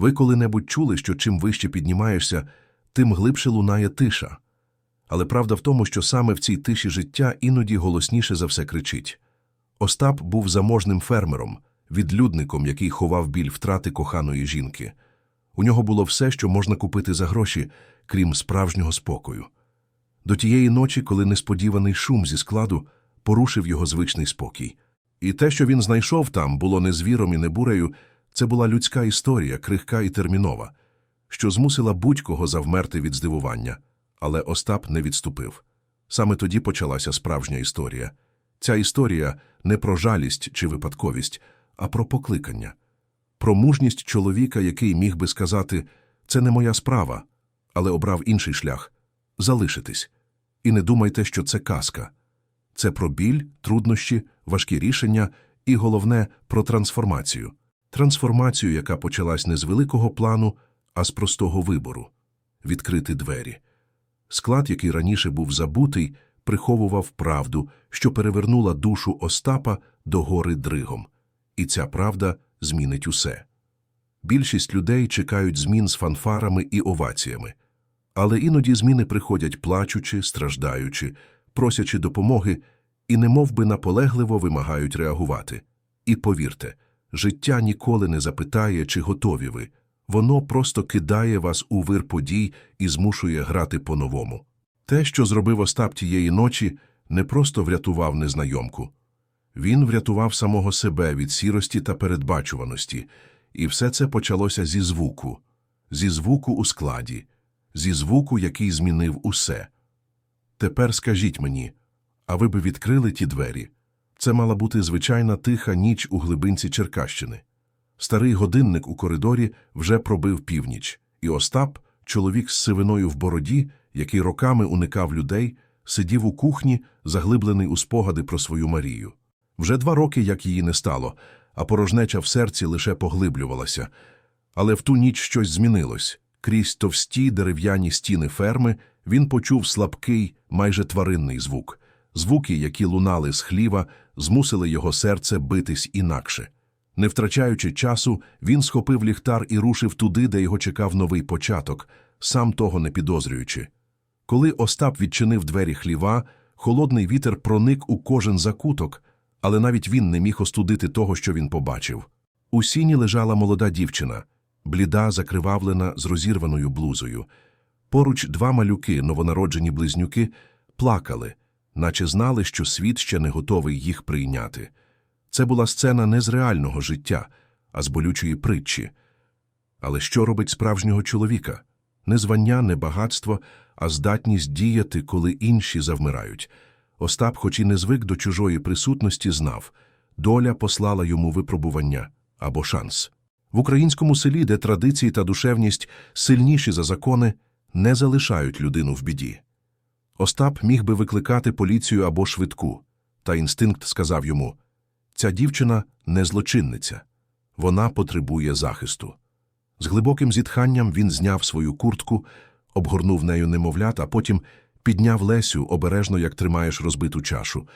Ви коли-небудь чули, що чим вище піднімаєшся, тим глибше лунає тиша. Але правда в тому, що саме в цій тиші життя іноді голосніше за все кричить. Остап був заможним фермером, відлюдником, який ховав біль втрати коханої жінки. У нього було все, що можна купити за гроші, крім справжнього спокою. До тієї ночі, коли несподіваний шум зі складу порушив його звичний спокій. І те, що він знайшов там, було не звіром і не бурею, це була людська історія, крихка і термінова, що змусила будь-кого завмерти від здивування. Але Остап не відступив. Саме тоді почалася справжня історія. Ця історія не про жалість чи випадковість, а про покликання, про мужність чоловіка, який міг би сказати «це не моя справа», але обрав інший шлях залишитись. І не думайте, що це казка. Це про біль, труднощі, важкі рішення і, головне, про трансформацію. Трансформацію, яка почалась не з великого плану, а з простого вибору – відкрити двері. Склад, який раніше був забутий, приховував правду, що перевернула душу Остапа до гори дригом. І ця правда змінить усе. Більшість людей чекають змін з фанфарами і оваціями. Але іноді зміни приходять плачучи, страждаючи, просячи допомоги і немов би наполегливо вимагають реагувати. І повірте, життя ніколи не запитає, чи готові ви. Воно просто кидає вас у вир подій і змушує грати по-новому. Те, що зробив Остап тієї ночі, не просто врятував незнайомку. Він врятував самого себе від сірості та передбачуваності, і все це почалося зі звуку, зі звуку у складі, зі звуку, який змінив усе. Тепер скажіть мені, а ви би відкрили ті двері? Це мала бути звичайна тиха ніч у глибинці Черкащини. Старий годинник у коридорі вже пробив північ, і Остап, чоловік з сивиною в бороді, який роками уникав людей, сидів у кухні, заглиблений у спогади про свою Марію. Вже два роки, як її не стало, а порожнеча в серці лише поглиблювалася. Але в ту ніч щось змінилось. Крізь товсті дерев'яні стіни ферми він почув слабкий, майже тваринний звук. Звуки, які лунали з хліва, змусили його серце битись інакше. Не втрачаючи часу, він схопив ліхтар і рушив туди, де його чекав новий початок, сам того не підозрюючи. Коли Остап відчинив двері хліва, холодний вітер проник у кожен закуток, але навіть він не міг остудити того, що він побачив. У сіні лежала молода дівчина, бліда, закривавлена з розірваною блузою. Поруч два малюки, новонароджені близнюки, плакали, наче знали, що світ ще не готовий їх прийняти. Це була сцена не з реального життя, а з болючої притчі. Але що робить справжнього чоловіка? Не звання, не багатство, а здатність діяти, коли інші завмирають. Остап, хоч і не звик до чужої присутності, знав доля послала йому випробування або шанс. В українському селі, де традиції та душевність сильніші за закони, не залишають людину в біді. Остап міг би викликати поліцію або швидку, та інстинкт сказав йому ця дівчина не злочинниця, вона потребує захисту. З глибоким зітханням він зняв свою куртку, обгорнув нею немовлят, а потім підняв Лесю обережно, як тримаєш розбиту чашу.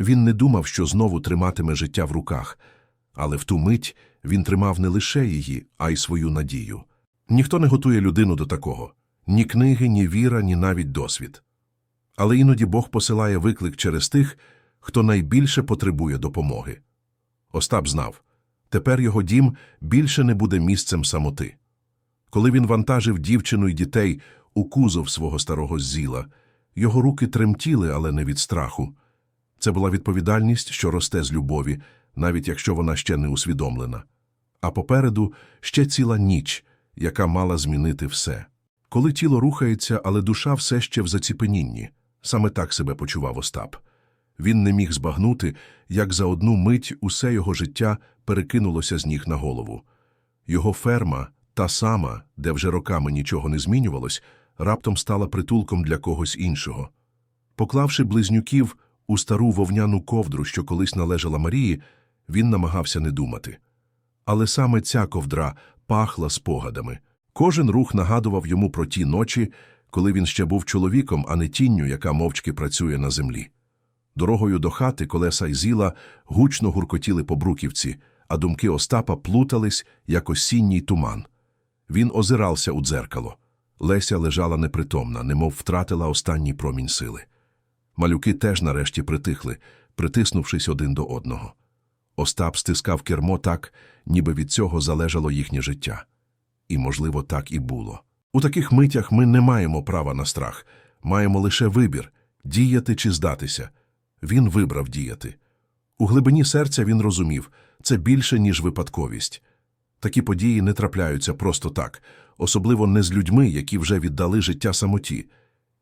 Він не думав, що знову триматиме життя в руках, але в ту мить він тримав не лише її, а й свою надію. Ніхто не готує людину до такого ні книги, ні віра, ні навіть досвід. Але іноді Бог посилає виклик через тих, хто найбільше потребує допомоги. Остап знав тепер його дім більше не буде місцем самоти. Коли він вантажив дівчину й дітей у кузов свого старого зіла, його руки тремтіли, але не від страху. Це була відповідальність, що росте з любові, навіть якщо вона ще не усвідомлена. А попереду ще ціла ніч, яка мала змінити все. Коли тіло рухається, але душа все ще в заціпенінні, саме так себе почував Остап. Він не міг збагнути, як за одну мить усе його життя перекинулося з ніг на голову. Його ферма, та сама, де вже роками нічого не змінювалось, раптом стала притулком для когось іншого. Поклавши близнюків у стару вовняну ковдру, що колись належала Марії, він намагався не думати. Але саме ця ковдра пахла спогадами. Кожен рух нагадував йому про ті ночі, коли він ще був чоловіком, а не тінню, яка мовчки працює на землі. Дорогою до хати колеса й зіла гучно гуркотіли по бруківці, а думки Остапа плутались, як осінній туман. Він озирався у дзеркало. Леся лежала непритомна, немов втратила останній промінь сили. Малюки теж нарешті притихли, притиснувшись один до одного. Остап стискав кермо так, ніби від цього залежало їхнє життя. І, можливо, так і було. У таких митях ми не маємо права на страх, маємо лише вибір – діяти чи здатися. Він вибрав діяти. У глибині серця він розумів – це більше, ніж випадковість. Такі події не трапляються просто так, особливо не з людьми, які вже віддали життя самоті.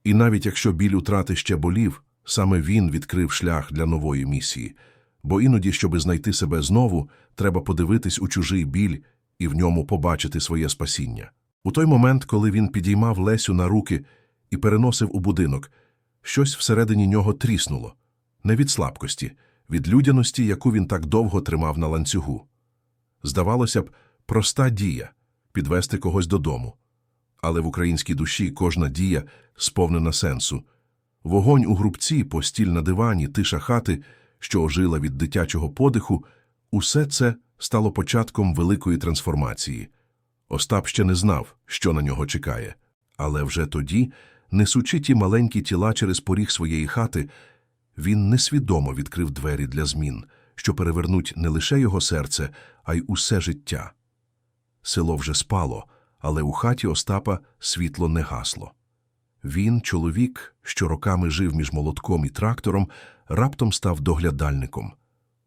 І навіть якщо біль утрати ще болів, саме він відкрив шлях для нової місії. Бо іноді, щоби знайти себе знову, треба подивитись у чужий біль і в ньому побачити своє спасіння. У той момент, коли він підіймав Лесю на руки і переносив у будинок, щось всередині нього тріснуло. Не від слабкості, від людяності, яку він так довго тримав на ланцюгу. Здавалося б, проста дія – підвести когось додому. Але в українській душі кожна дія сповнена сенсу. Вогонь у грубці, постіль на дивані, тиша хати, що ожила від дитячого подиху – усе це стало початком великої трансформації. Остап ще не знав, що на нього чекає. Але вже тоді, несучи ті маленькі тіла через поріг своєї хати, він несвідомо відкрив двері для змін, що перевернуть не лише його серце, а й усе життя. Село вже спало, але у хаті Остапа світло не гасло. Він, чоловік, що роками жив між молотком і трактором, раптом став доглядальником.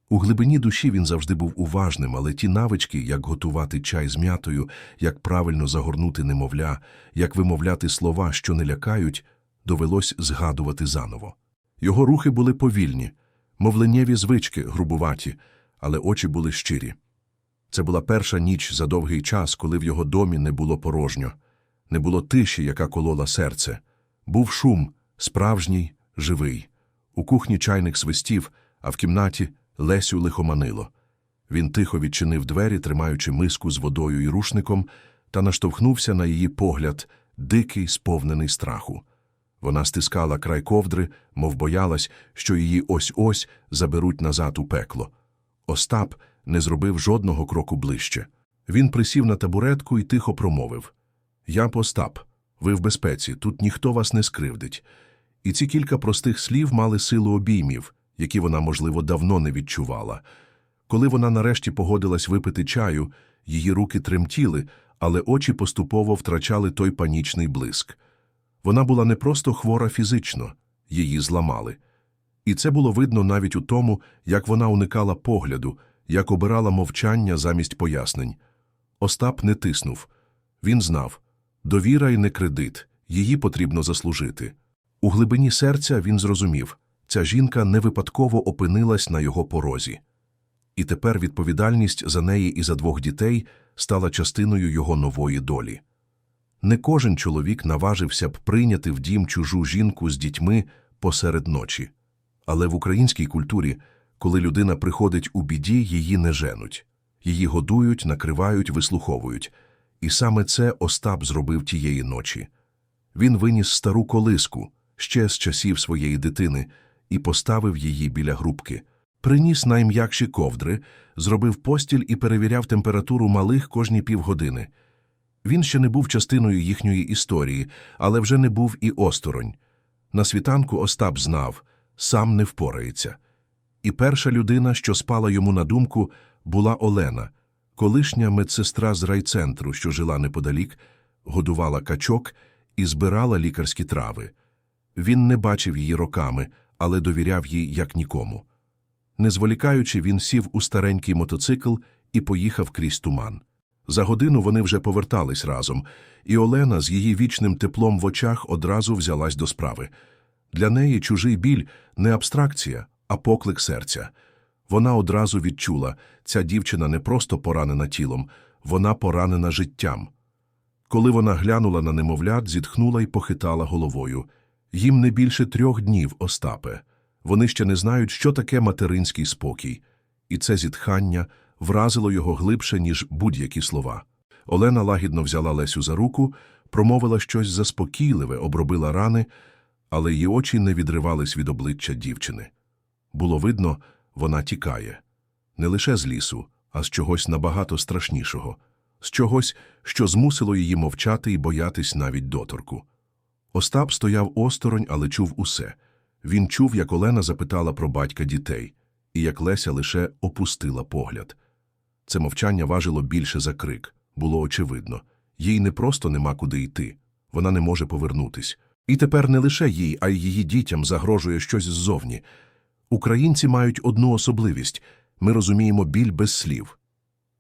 У глибині душі він завжди був уважним, але ті навички, як готувати чай з м'ятою, як правильно загорнути немовля, як вимовляти слова, що не лякають, довелось згадувати заново. Його рухи були повільні, мовленнєві звички, грубуваті, але очі були щирі. Це була перша ніч за довгий час, коли в його домі не було порожньо, не було тиші, яка колола серце. Був шум, справжній, живий. У кухні чайник свистів, а в кімнаті Лесю лихоманило. Він тихо відчинив двері, тримаючи миску з водою і рушником, та наштовхнувся на її погляд, дикий, сповнений страху. Вона стискала край ковдри, мов боялась, що її ось-ось заберуть назад у пекло. Остап не зробив жодного кроку ближче. Він присів на табуретку і тихо промовив Я Остап, ви в безпеці, тут ніхто вас не скривдить. І ці кілька простих слів мали силу обіймів, які вона, можливо, давно не відчувала. Коли вона нарешті погодилась випити чаю, її руки тремтіли, але очі поступово втрачали той панічний блиск. Вона була не просто хвора фізично, її зламали. І це було видно навіть у тому, як вона уникала погляду, як обирала мовчання замість пояснень. Остап не тиснув. Він знав довіра й не кредит, її потрібно заслужити. У глибині серця він зрозумів ця жінка не випадково опинилась на його порозі. І тепер відповідальність за неї і за двох дітей стала частиною його нової долі. Не кожен чоловік наважився б прийняти в дім чужу жінку з дітьми посеред ночі. Але в українській культурі, коли людина приходить у біді, її не женуть. Її годують, накривають, вислуховують. І саме це Остап зробив тієї ночі. Він виніс стару колиску, ще з часів своєї дитини, і поставив її біля грубки. Приніс найм'якші ковдри, зробив постіль і перевіряв температуру малих кожні півгодини. Він ще не був частиною їхньої історії, але вже не був і осторонь. На світанку Остап знав – сам не впорається. І перша людина, що спала йому на думку, була Олена, колишня медсестра з райцентру, що жила неподалік, годувала качок і збирала лікарські трави. Він не бачив її роками, але довіряв їй як нікому. Не зволікаючи, він сів у старенький мотоцикл і поїхав крізь туман. За годину вони вже повертались разом, і Олена з її вічним теплом в очах одразу взялась до справи. Для неї чужий біль не абстракція, а поклик серця. Вона одразу відчула, ця дівчина не просто поранена тілом, вона поранена життям. Коли вона глянула на немовлят, зітхнула і похитала головою. Їм не більше трьох днів, Остапе. Вони ще не знають, що таке материнський спокій. І це зітхання вразило його глибше, ніж будь-які слова. Олена лагідно взяла Лесю за руку, промовила щось заспокійливе, обробила рани, але її очі не відривались від обличчя дівчини. Було видно, вона тікає. Не лише з лісу, а з чогось набагато страшнішого. з чогось, що змусило її мовчати і боятись навіть доторку. Остап стояв осторонь, але чув усе. Він чув, як Олена запитала про батька дітей, і як Леся лише опустила погляд. Це мовчання важило більше за крик. Було очевидно. Їй не просто нема куди йти. Вона не може повернутись. І тепер не лише їй, а й її дітям загрожує щось ззовні. Українці мають одну особливість – ми розуміємо біль без слів.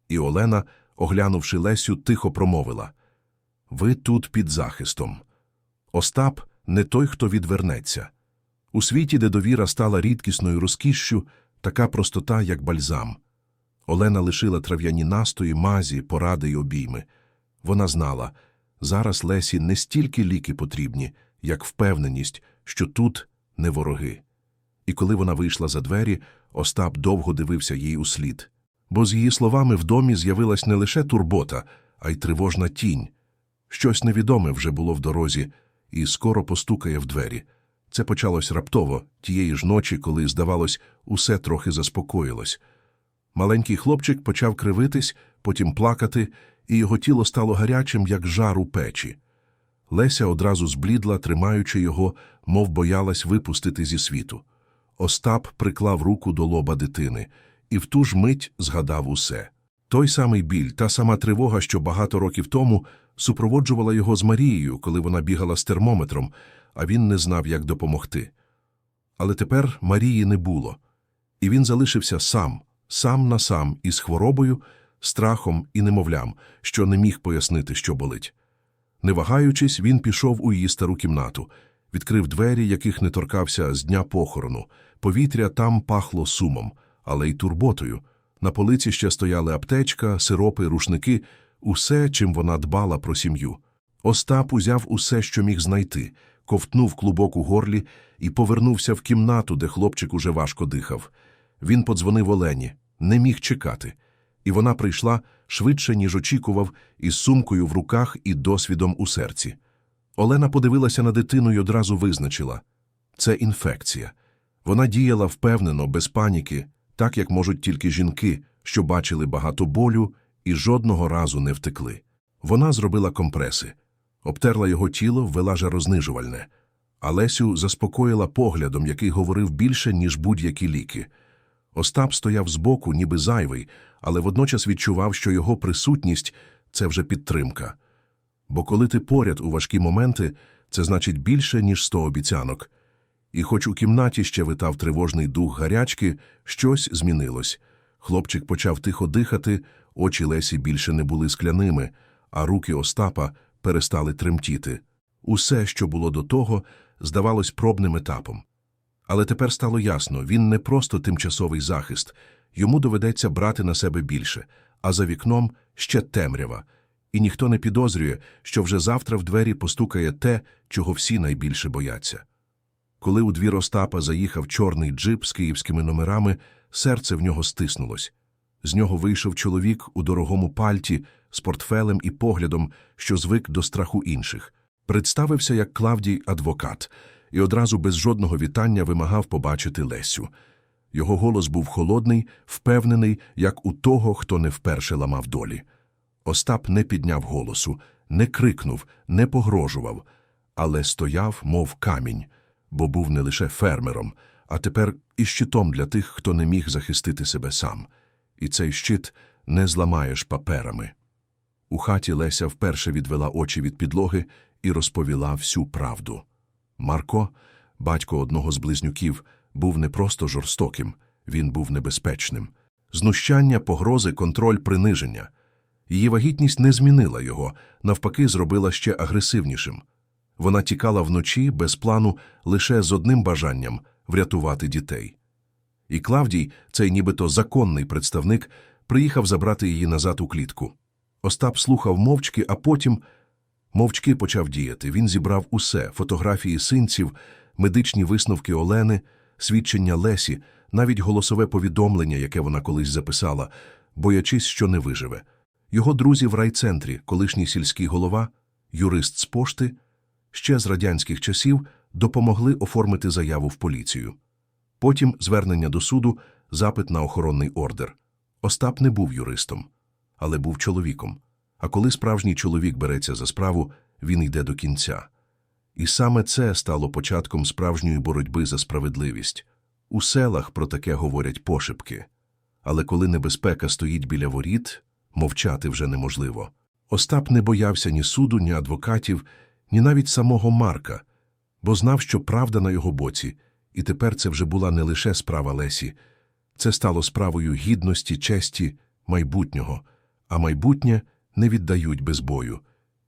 І Олена, оглянувши Лесю, тихо промовила – Ви тут під захистом. Остап – не той, хто відвернеться. У світі, де довіра стала рідкісною розкішшю, така простота, як бальзам. Олена лишила трав'яні настої, мазі, поради й обійми. Вона знала, зараз Лесі не стільки ліки потрібні, як впевненість, що тут не вороги. І коли вона вийшла за двері, Остап довго дивився їй услід. Бо з її словами в домі з'явилась не лише турбота, а й тривожна тінь. Щось невідоме вже було в дорозі, і скоро постукає в двері. Це почалось раптово, тієї ж ночі, коли, здавалось, усе трохи заспокоїлось. Маленький хлопчик почав кривитись, потім плакати, і його тіло стало гарячим, як жар у печі. Леся одразу зблідла, тримаючи його, мов боялась випустити зі світу. Остап приклав руку до лоба дитини і в ту ж мить згадав усе. Той самий біль, та сама тривога, що багато років тому супроводжувала його з Марією, коли вона бігала з термометром, а він не знав, як допомогти. Але тепер Марії не було, і він залишився сам, сам на сам, із хворобою, страхом і немовлям, що не міг пояснити, що болить. Не вагаючись, він пішов у її стару кімнату, відкрив двері, яких не торкався з дня похорону. Повітря там пахло сумом, але й турботою. На полиці ще стояли аптечка, сиропи, рушники, усе, чим вона дбала про сім'ю. Остап узяв усе, що міг знайти, ковтнув клубок у горлі і повернувся в кімнату, де хлопчик уже важко дихав. Він подзвонив Олені, не міг чекати. І вона прийшла швидше, ніж очікував, із сумкою в руках і досвідом у серці. Олена подивилася на дитину і одразу визначила – це інфекція. Вона діяла впевнено, без паніки, так, як можуть тільки жінки, що бачили багато болю і жодного разу не втекли. Вона зробила компреси, обтерла його тіло, ввела жарознижувальне. А Лесю заспокоїла поглядом, який говорив більше, ніж будь-які ліки. Остап стояв збоку, ніби зайвий, але водночас відчував, що його присутність – це вже підтримка. Бо коли ти поряд у важкі моменти, це значить більше, ніж сто обіцянок. І хоч у кімнаті ще витав тривожний дух гарячки, щось змінилось. Хлопчик почав тихо дихати, очі Лесі більше не були скляними, а руки Остапа перестали тремтіти. Усе, що було до того, здавалось пробним етапом. Але тепер стало ясно, він не просто тимчасовий захист, йому доведеться брати на себе більше, а за вікном ще темрява. І ніхто не підозрює, що вже завтра в двері постукає те, чого всі найбільше бояться. Коли у двір Остапа заїхав чорний джип з київськими номерами, серце в нього стиснулось. З нього вийшов чоловік у дорогому пальті з портфелем і поглядом, що звик до страху інших. Представився як Клавдій адвокат і одразу без жодного вітання вимагав побачити Лесю. Його голос був холодний, впевнений, як у того, хто не вперше ламав долі. Остап не підняв голосу, не крикнув, не погрожував, але стояв, мов камінь, бо був не лише фермером, а тепер і щитом для тих, хто не міг захистити себе сам. І цей щит не зламаєш паперами. У хаті Леся вперше відвела очі від підлоги і розповіла всю правду. Марко, батько одного з близнюків, був не просто жорстоким, він був небезпечним. Знущання, погрози, контроль, приниження. Її вагітність не змінила його, навпаки, зробила ще агресивнішим. Вона тікала вночі без плану лише з одним бажанням врятувати дітей. І Клавдій, цей нібито законний представник, приїхав забрати її назад у клітку. Остап слухав мовчки, а потім мовчки почав діяти. Він зібрав усе фотографії синців, медичні висновки Олени, свідчення Лесі, навіть голосове повідомлення, яке вона колись записала, боячись, що не виживе. Його друзі в райцентрі, колишній сільський голова, юрист з пошти, ще з радянських часів допомогли оформити заяву в поліцію. Потім звернення до суду, запит на охоронний ордер. Остап не був юристом, але був чоловіком. А коли справжній чоловік береться за справу, він йде до кінця. І саме це стало початком справжньої боротьби за справедливість. У селах про таке говорять пошепки. Але коли небезпека стоїть біля воріт, мовчати вже неможливо. Остап не боявся ні суду, ні адвокатів, ні навіть самого Марка, бо знав, що правда на його боці, і тепер це вже була не лише справа Лесі, це стало справою гідності, честі, майбутнього, а майбутнє не віддають без бою.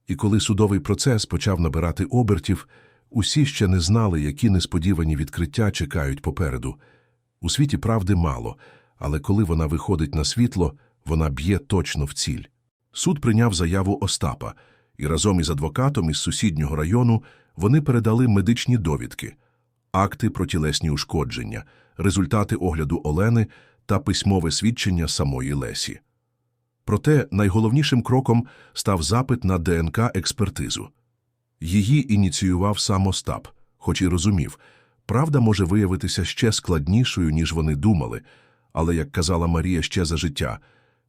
І коли судовий процес почав набирати обертів, усі ще не знали, які несподівані відкриття чекають попереду. У світі правди мало, але коли вона виходить на світло, вона б'є точно в ціль. Суд прийняв заяву Остапа, і разом із адвокатом із сусіднього району вони передали медичні довідки, акти про тілесні ушкодження, результати огляду Олени та письмове свідчення самої Лесі. Проте найголовнішим кроком став запит на ДНК-експертизу. Її ініціював сам Остап, хоч і розумів, правда може виявитися ще складнішою, ніж вони думали, але, як казала Марія ще за життя,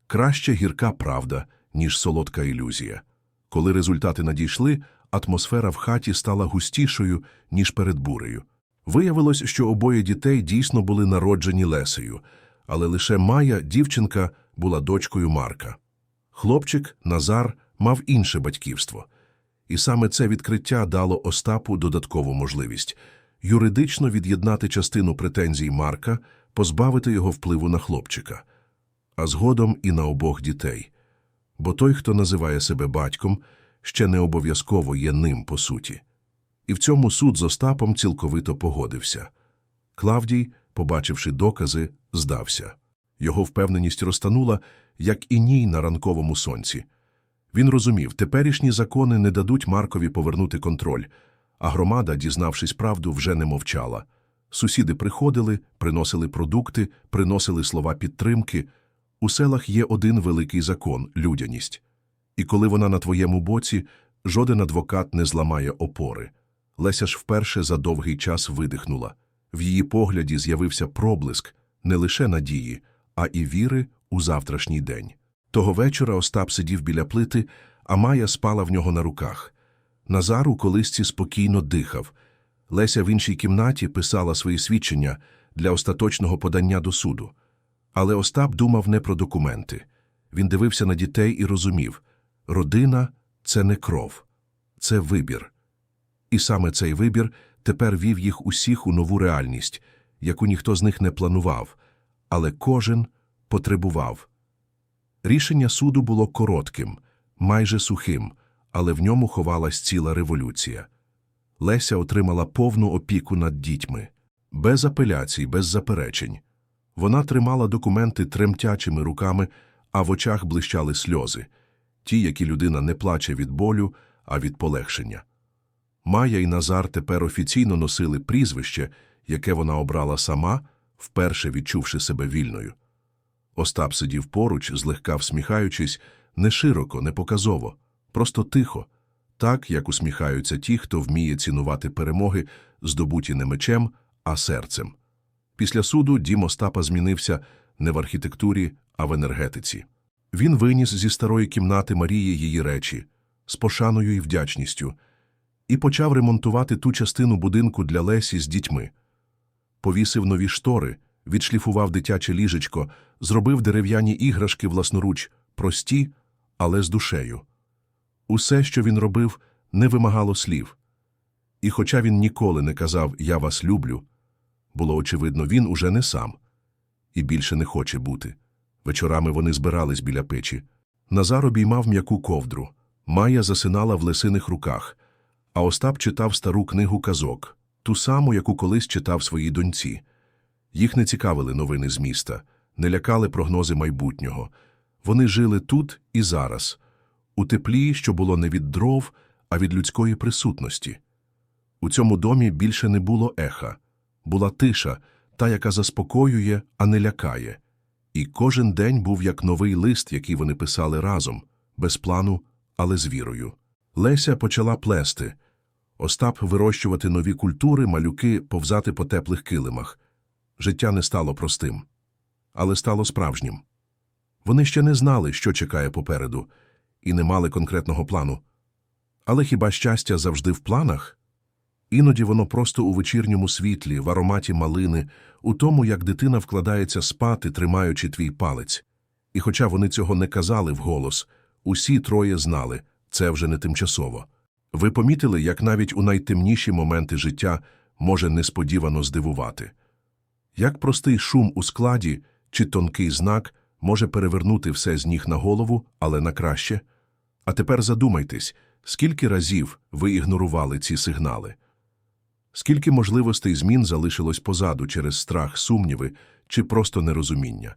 краще гірка правда, ніж солодка ілюзія. Коли результати надійшли, атмосфера в хаті стала густішою, ніж перед бурею. Виявилось, що обоє дітей дійсно були народжені Лесею, але лише Майя, дівчинка, була дочкою Марка. Хлопчик, Назар, мав інше батьківство. І саме це відкриття дало Остапу додаткову можливість юридично від'єднати частину претензій Марка, позбавити його впливу на хлопчика, а згодом і на обох дітей. Бо той, хто називає себе батьком, ще не обов'язково є ним по суті. І в цьому суд з Остапом цілковито погодився. Клавдій, побачивши докази, здався. Його впевненість розтанула, як і ній на ранковому сонці. Він розумів, теперішні закони не дадуть Маркові повернути контроль, а громада, дізнавшись правду, вже не мовчала. Сусіди приходили, приносили продукти, приносили слова підтримки. У селах є один великий закон людяність. І коли вона на твоєму боці, жоден адвокат не зламає опори. Леся ж вперше за довгий час видихнула. В її погляді з'явився проблиск не лише надії, а і віри у завтрашній день. Того вечора Остап сидів біля плити, а Майя спала в нього на руках. Назар у колисці спокійно дихав. Леся в іншій кімнаті писала свої свідчення для остаточного подання до суду. Але Остап думав не про документи. Він дивився на дітей і розумів родина це не кров, це вибір. І саме цей вибір тепер вів їх усіх у нову реальність, яку ніхто з них не планував, але кожен потребував. Рішення суду було коротким, майже сухим, але в ньому ховалась ціла революція. Леся отримала повну опіку над дітьми, без апеляцій, без заперечень. Вона тримала документи тремтячими руками, а в очах блищали сльози, ті, які людина не плаче від болю, а від полегшення. Майя і Назар тепер офіційно носили прізвище, яке вона обрала сама, вперше відчувши себе вільною. Остап сидів поруч, злегка всміхаючись, не широко, не показово, просто тихо, так, як усміхаються ті, хто вміє цінувати перемоги, здобуті не мечем, а серцем. Після суду дім Остапа змінився не в архітектурі, а в енергетиці. Він виніс зі старої кімнати Марії її речі з пошаною і вдячністю і почав ремонтувати ту частину будинку для Лесі з дітьми. Повісив нові штори, відшліфував дитяче ліжечко, зробив дерев'яні іграшки власноруч, прості, але з душею. Усе, що він робив, не вимагало слів. І хоча він ніколи не казав Я вас люблю, було очевидно, він уже не сам і більше не хоче бути. Вечорами вони збирались біля печі. Назар обіймав м'яку ковдру. Майя засинала в лисиних руках, а Остап читав стару книгу казок, ту саму, яку колись читав своїй доньці. Їх не цікавили новини з міста, не лякали прогнози майбутнього. Вони жили тут і зараз, у теплі, що було не від дров, а від людської присутності. У цьому домі більше не було еха, була тиша, та, яка заспокоює, а не лякає. І кожен день був як новий лист, який вони писали разом, без плану, але з вірою. Леся почала плести. Остап вирощувати нові культури, малюки, повзати по теплих килимах. Життя не стало простим, але стало справжнім. Вони ще не знали, що чекає попереду, і не мали конкретного плану. Але хіба щастя завжди в планах? Іноді воно просто у вечірньому світлі, в ароматі малини, у тому, як дитина вкладається спати, тримаючи твій палець. І хоча вони цього не казали вголос, усі троє знали – це вже не тимчасово. Ви помітили, як навіть у найтемніші моменти життя може несподівано здивувати? Як простий шум у складі чи тонкий знак може перевернути все з ніг на голову, але на краще? А тепер задумайтесь, скільки разів ви ігнорували ці сигнали? Скільки можливостей змін залишилось позаду через страх, сумніви чи просто нерозуміння?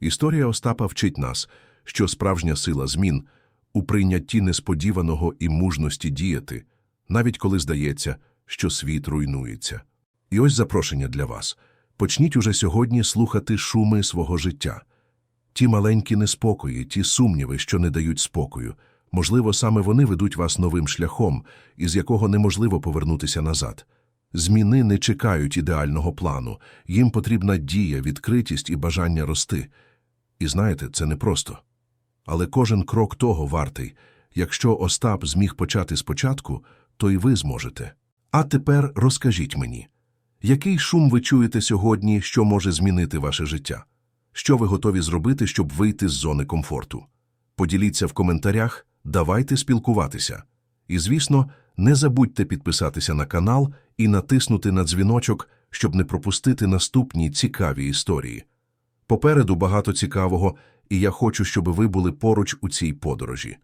Історія Остапа вчить нас, що справжня сила змін у прийнятті несподіваного і мужності діяти, навіть коли здається, що світ руйнується. І ось запрошення для вас. Почніть уже сьогодні слухати шуми свого життя. Ті маленькі неспокої, ті сумніви, що не дають спокою. Можливо, саме вони ведуть вас новим шляхом, із якого неможливо повернутися назад. Зміни не чекають ідеального плану, їм потрібна дія, відкритість і бажання рости. І знаєте, це непросто. Але кожен крок того вартий. Якщо Остап зміг почати спочатку, то й ви зможете. А тепер розкажіть мені, який шум ви чуєте сьогодні, що може змінити ваше життя? Що ви готові зробити, щоб вийти з зони комфорту? Поділіться в коментарях, давайте спілкуватися. І, звісно, не забудьте підписатися на канал і натиснути на дзвіночок, щоб не пропустити наступні цікаві історії. Попереду багато цікавого, і я хочу, щоб ви були поруч у цій подорожі.